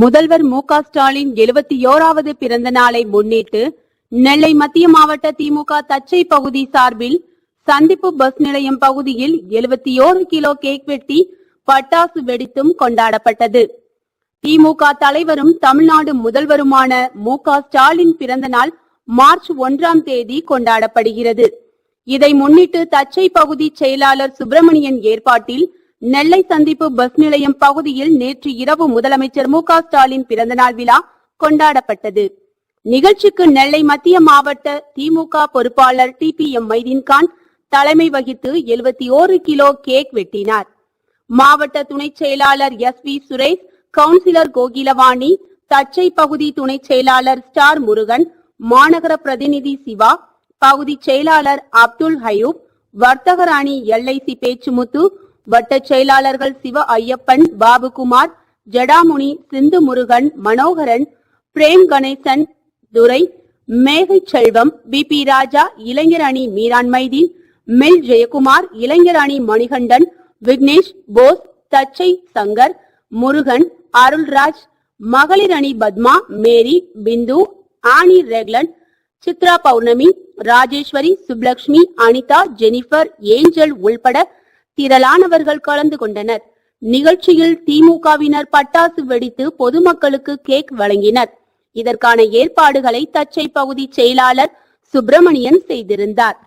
முதல்வர் மு க ஸ்டாலின் எழுபத்தி ஓராவது பிறந்த நாளை முன்னிட்டு நெல்லை மத்திய மாவட்ட திமுக தச்சை பகுதி சார்பில் சந்திப்பு பஸ் நிலையம் பகுதியில் எழுபத்தி ஓரு கிலோ கேக் வெட்டி பட்டாசு வெடித்தும் கொண்டாடப்பட்டது. திமுக தலைவரும் தமிழ்நாடு முதல்வருமான மு க ஸ்டாலின் பிறந்த நாள் மார்ச் ஒன்றாம் தேதி கொண்டாடப்படுகிறது. இதை முன்னிட்டு தச்சை பகுதி செயலாளர் சுப்பிரமணியன் ஏற்பாட்டில் நெல்லை சந்திப்பு பஸ் நிலையம் பகுதியில் நேற்று இரவு முதலமைச்சர் மு ஸ்டாலின் பிறந்தநாள் விழா கொண்டாடப்பட்டது. நிகழ்ச்சிக்கு நெல்லை மத்திய மாவட்ட திமுக பொறுப்பாளர் டி பி எம் மைதீன்கான் தலைமை வகித்து எழுபத்தி ஓரு கிலோ கேக் வெட்டினார். மாவட்ட துணை செயலாளர் S V Suresh councillor Kokilavani Thachai பகுதி துணை செயலாளர் ஸ்டார் முருகன் மாநகர பிரதிநிதி சிவா பகுதி செயலாளர் அப்துல் ஹயூப் வர்த்தகர் அணி எல்ஐசி பேச்சுமுத்து வட்ட செயலாளர்கள் சிவ ஐயப்பன் பாபுகுமார் ஜடாமுனி சிந்து முருகன் மனோகரன் பிரேம் கணேசன் துரை மேகை செல்வம் பி. பி. ராஜா இளைஞர் அணி மீரான் மைதீன் மில். ஜெயக்குமார் இளைஞர் அணி மணிகண்டன் விக்னேஷ் போஸ் தச்சை சங்கர் முருகன் அருள்ராஜ் மகளிர் அணி பத்மா மேரி பிந்து ஆனி ரெக்லன் சித்ரா பௌர்ணமி ராஜேஸ்வரி சுப்லக்ஷ்மி அனிதா ஜெனிஃபர் ஏஞ்சல் உள்பட திரளானவர்கள் கலந்து கொண்டனர். நிகழ்ச்சியில் திமுகவினர் பட்டாசு வெடித்து பொதுமக்களுக்கு கேக் வழங்கினர். இதற்கான ஏற்பாடுகளை தச்சை பகுதி செயலாளர் சுப்பிரமணியன் செய்திருந்தார்.